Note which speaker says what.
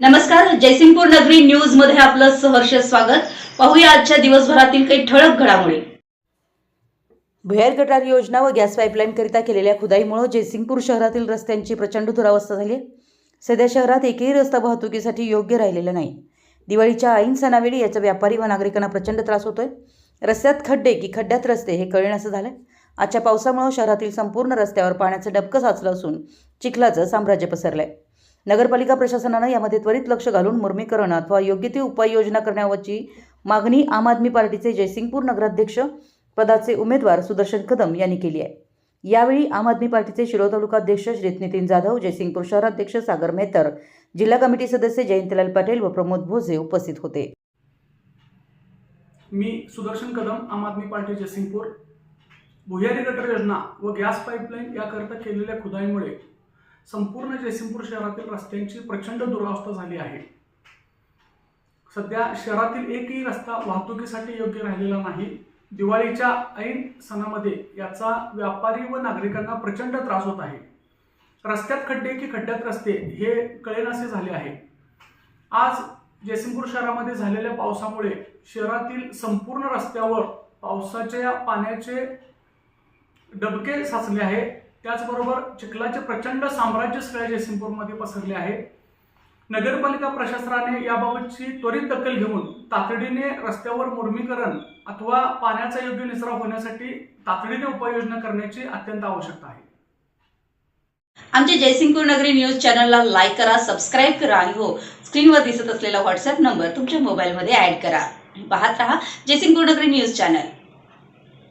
Speaker 1: नमस्कार जयसिंगपूर नगरी न्यूजमध्ये आपलं सहर्ष स्वागत. पाहूया आजच्या दिवसभरातील काही ठळक घडामोडी.
Speaker 2: भुयार गटार योजना व गॅस पाईपलाईनकरिता केलेल्या खुदाईमुळे जयसिंगपूर शहरातील रस्त्यांची प्रचंड दुरावस्था झाली सध्या शहरात एकही रस्ता वाहतुकीसाठी योग्य राहिलेला नाही. दिवाळीच्या ऐन सणावेळी याचा व्यापारी व नागरिकांना प्रचंड त्रास होतोय. रस्त्यात खड्डे की खड्ड्यात रस्ते हे कळणं झालंय. आजच्या पावसामुळे शहरातील संपूर्ण रस्त्यावर पाण्याचं डबकं साचलं असून चिखलाचं साम्राज्य पसरलंय. नगरपालिका प्रशासनानं यामध्ये त्वरित लक्ष घालून मुर्मीकरण अथवा योग्य ती उपाययोजना करण्याची मागणी आम आदमी पार्टीचे जयसिंगपूर नगराध्यक्ष पदाचे उमेदवार सुदर्शन कदम यांनी केली आहे. यावेळी आम आदमी पार्टीचे शिरो तालुकाध्यक्ष श्री नितीन जाधव जयसिंगपूर शहराध्यक्ष सागर मेहतर जिल्हा कमिटी सदस्य जयंतलाल पटेल व प्रमोद भोजे उपस्थित होते.
Speaker 3: मी सुदर्शन कदम आम आदमी पार्टी जयसिंगपूर. भुयारी गटर योजना व गॅस पाईपलाईन याकरता केलेल्या खुदाईमुळे संपूर्ण जयसिंगपूर शहरातील रस्त्यांची प्रचंड दुरावस्था झाली आहे. सध्या शहरातील एकही रस्ता वाहतुकीसाठी योग्य राहिलेला नाही. दिवाळीच्या ऐन सणामध्ये याचा व्यापारी व नागरिकांना प्रचंड त्रास होत आहे. रस्त्यात खड्डे की खड्ड्यात रस्ते हे कळेनासे झाले आहे. आज जयसिंगपूर शहरामध्ये झालेल्या पावसामुळे शहरातील संपूर्ण रस्त्यावर पावसाच्या पाण्याचे डबके साचले आहे त्याचबरोबर चिखलाचे प्रचंड साम्राज्य सगळ्या जयसिंगपूरमध्ये पसरले आहे. नगरपालिका प्रशासनाने याबाबतची त्वरित दखल घेऊन तातडीने रस्त्यावर मुर्मीकरण अथवा पाण्याचा योग्य निचरा होण्यासाठी तातडीने उपाययोजना करण्याची अत्यंत आवश्यकता आहे.
Speaker 1: आमच्या जयसिंगपूर नगरी न्यूज चॅनलला लाईक करा सबस्क्राईब करा आणि हो स्क्रीनवर दिसत असलेला व्हॉट्सअप नंबर तुमच्या मोबाईलमध्ये ऍड करा. पाहत रहा जयसिंगपूर नगरी न्यूज चॅनल.